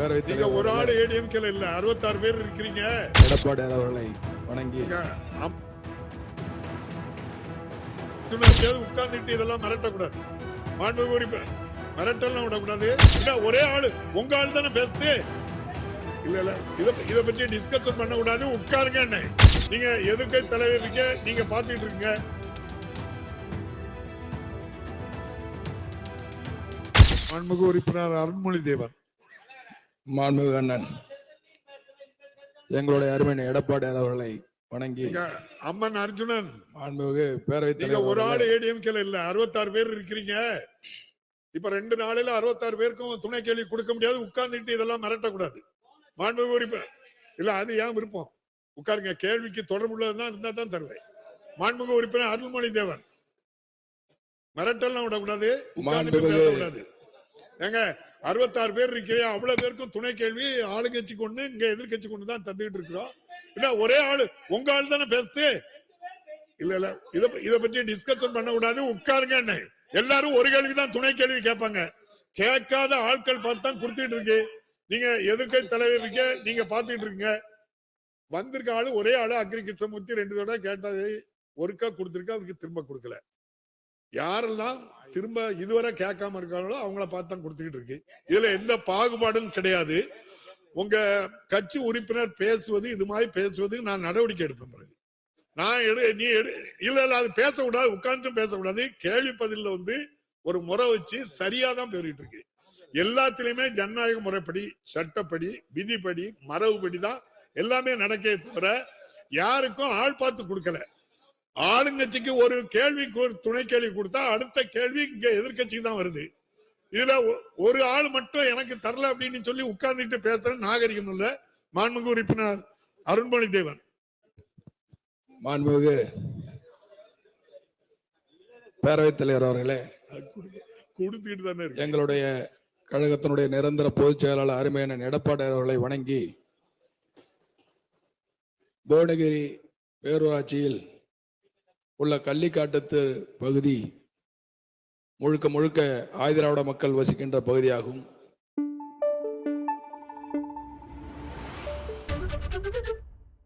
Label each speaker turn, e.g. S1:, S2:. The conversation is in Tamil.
S1: பேரவைத்
S2: நீங்க
S1: தலைவர்
S2: ஒரு ஆள் ஏடிஎம்கேல இல்ல அறுபத்தாறு பேர் இருக்கிறீங்க.
S1: எடப்பாடி அவர்களை வணங்கி.
S2: உட்கார்ந்துட்டு இதெல்லாம் மிரட்டக்கூடாது. மாண்பு உறுப்பினர் மிரட்டல்லாம் விடக்கூடாது. ஒரே ஆளு உங்க ஆள் தானே பேசுது இல்ல இல்ல இத இத பத்தி டிஸ்கஷன் பண்ண கூடாது உட்காருங்க என்ன நீங்க எதிர்க்கை தலைவர் இருக்கீங்க? நீங்க பாத்துட்டு இருக்கீங்க மாண்புமிகு உறுப்பினர் அருண்மொழி தேவன்
S1: மாண்புமிகு அண்ணன். எங்களுடைய அருமையான எடப்பாடி அவர்களை வணங்கி
S2: அம்மன் அர்ஜுனன்
S1: மாண்புமிகு பேரவைத்
S2: நீங்க ஒரு
S1: தலைவர்
S2: ஆள் ஏடிஎம்கேல இல்ல அறுபத்தாறு பேர் இருக்கிறீங்க. இப்ப ரெண்டு நாளையில அறுபத்தாறு பேருக்கும் துணை கேள்வி கொடுக்க முடியாது உட்கார்ந்துட்டு இதெல்லாம் மிரட்டக்கூடாது. மாண்பு உறுப்பினர் இல்ல அது ஏன் விருப்பம்? உட்காருங்க கேள்விக்கு தொடர்புள்ளதுதான் இருந்தா தான் தருவேன். மாண்புமிகு உறுப்பினர் அருள்மொழி தேவன். மிரட்டல்லாம் விடக்கூடாது உட்கார்ந்துட்டு
S1: மாண்புமிகு-
S2: பேசக்கூடாது. ஏங்க அறுபத்தாறு பேர் இருக்கிறீங்க. அவ்வளவு பேருக்கும் துணை கேள்வி ஆளுங்கட்சி கொண்டு இங்க எதிர்க்கட்சி கொண்டு தான் தந்துகிட்டு இருக்கிறோம். இல்ல ஒரே ஆளு உங்க ஆள் தானே பேசு இல்ல இல்ல. இத இத பத்தி டிஸ்கஷன் பண்ண கூடாது. உட்காருங்க என்ன? எல்லாரும் ஒரு கேள்வி தான் துணை கேள்வி கேட்பாங்க. கேட்காத ஆட்கள் பார்த்து தான் கொடுத்துட்டு இருக்கு. நீங்க எதிர்க்கை தலைவர் இருக்க நீங்க பாத்துக்கிட்டு இருக்கீங்க. வந்திருக்க ஆளு ஒரே ஆளு அக்ரி கிருஷ்ணமூர்த்தி ரெண்டு தடவை கேட்டதை ஒருக்கா கொடுத்துருக்கா அவருக்கு திரும்ப கொடுக்கல. யாரெல்லாம் திரும்ப இதுவரை கேட்காம இருக்காங்களோ அவங்கள பார்த்து தான் கொடுத்துக்கிட்டு இருக்கு. இதுல எந்த பாகுபாடும் கிடையாது. உங்க கட்சி உறுப்பினர் பேசுவது இது மாதிரி பேசுவதுக்கு நான் நடவடிக்கை எடுப்பேன் பிறகு நான் எடு நீ எடு. இல்ல இல்ல அது பேசக்கூடாது உட்கார்ந்துட்டும் பேசக்கூடாது. கேள்வி பதில வந்து ஒரு முறை வச்சு சரியா தான் பேரிட்டு இருக்கு. எல்லாத்திலயுமே ஜனநாயக முறைப்படி சட்டப்படி விதிப்படி மரபுப்படி தான் எல்லாமே நடக்கே தவிர யாருக்கும் ஆள் பார்த்து கொடுக்கல. ஆளுங்கட்சிக்கு ஒரு கேள்வி துணை கேள்வி கொடுத்தா அடுத்த கேள்வி இங்க எதிர்க்கட்சிக்கு தான் வருது. இதுல ஒரு ஆள் மட்டும் எனக்கு தரல அப்படின்னு சொல்லி உட்கார்ந்துட்டு பேசுற நாகரிகம் இல்ல மாண்புமிகு உறுப்பினர் அருண்மொழி தேவன்
S1: மாண்புமிகு பேரவைத் தலைவர் அவர்களே
S2: அது குடு- கொடுத்துக்கிட்டு தானே
S1: எங்களுடைய கழகத்தினுடைய நிரந்தர பொதுச் செயலாளர் அருமையான எடப்பாடி அவர்களை வணங்கி புவனகிரி பேரூராட்சியில் உள்ள கள்ளிக்காட்டத்து பகுதி முழுக்க முழுக்க ஆயுதிராவிட மக்கள் வசிக்கின்ற பகுதியாகும்.